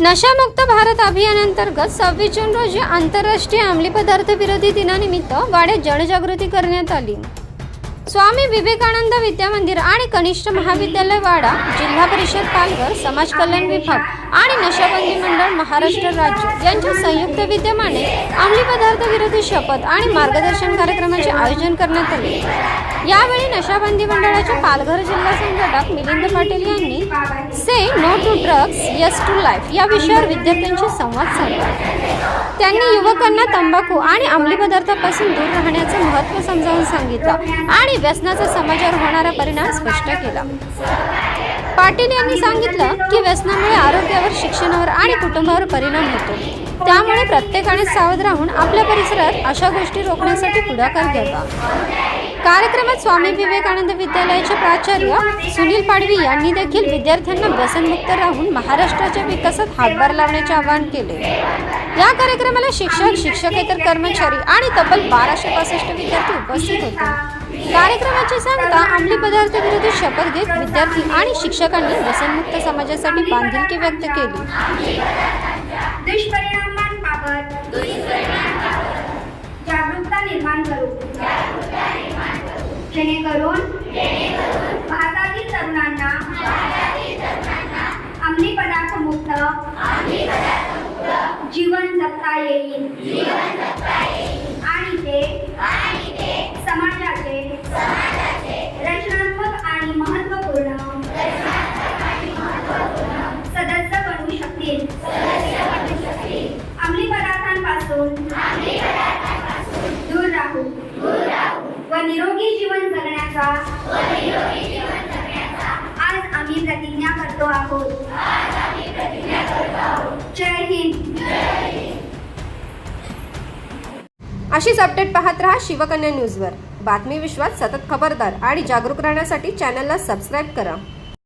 नशामुक्त भारत अभियानांतर्गत सव्वीस जून रोजी आंतरराष्ट्रीय अंमली पदार्थ विरोधी दिनानिमित्त वाड्यात जनजागृती करण्यात आली. स्वामी विवेकानंद विद्या मंदिर आणि कनिष्ठ महाविद्यालय वाडा जिल्हा परिषद पालघर समाज कल्याण विभाग आणि नशाबंदी मंडळ महाराष्ट्र राज्य यांच्या संयुक्त विद्यमाने अंमली पदार्थ विरोधी शपथ आणि मार्गदर्शन कार्यक्रमाचे आयोजन करण्यात आले. यावेळी नशाबंदी मंडळाचे पालघर जिल्हा संघटक मिलिंद पाटील यांनी say no to drugs yes to life या विषयावर विद्यार्थ्यांशी संवाद साधला. त्यांनी युवकांना तंबाखू आणि अंमली पदार्थापासून दूर राहण्याचं महत्त्व समजावून सांगितलं आणि व्यसनाचा समाजावर होणारा परिणाम स्पष्ट केला. पाटील यांनी सांगितलं की व्यसनामुळे आरोग्यावर शिक्षणावर आणि कुटुंबावर परिणाम होतो. त्यामुळे प्रत्येकाने सावध राहून आपल्या परिसरात अशा गोष्टी रोखण्यासाठी पुढाकार घ्यावा. कार्यक्रमात स्वामी विवेकानंद विद्यालयाचे प्राचार्य सुनील पाडवी यांनी देखील विद्यार्थ्यांना व्यसनमुक्त राहून महाराष्ट्राच्या विकासात हातभार लावण्याचे आवाहन केले. या कार्यक्रमाला शिक्षक शिक्षकेतर कर्मचारी आणि तब्बल बाराशे पासष्ट विद्यार्थी उपस्थित होते. कार्यक्रमाची सांगता अंमली पदार्थ विरोधी शपथ घेत विद्यार्थी आणि शिक्षकांनी व्यसनमुक्त समाजासाठी बांधिलकी व्यक्त केली. दुष्परिणामांबाबत जागरूकता निर्माण करू. जेणेकरून भारतातील तरुणांना अंमली पदार्थ मुक्त जीवन जगता येईल. राहू व निरोगी जीवन जगण्याचा. आज आम्ही प्रतिज्ञा करतो आहोत. जय हिंद. अशीच अपडेट पाहत रहा शिवकन्या न्यूजवर बातमी विश्वात सतत खबरदार आणि जागरूक राहण्यासाठी चॅनलला सबस्क्राईब करा.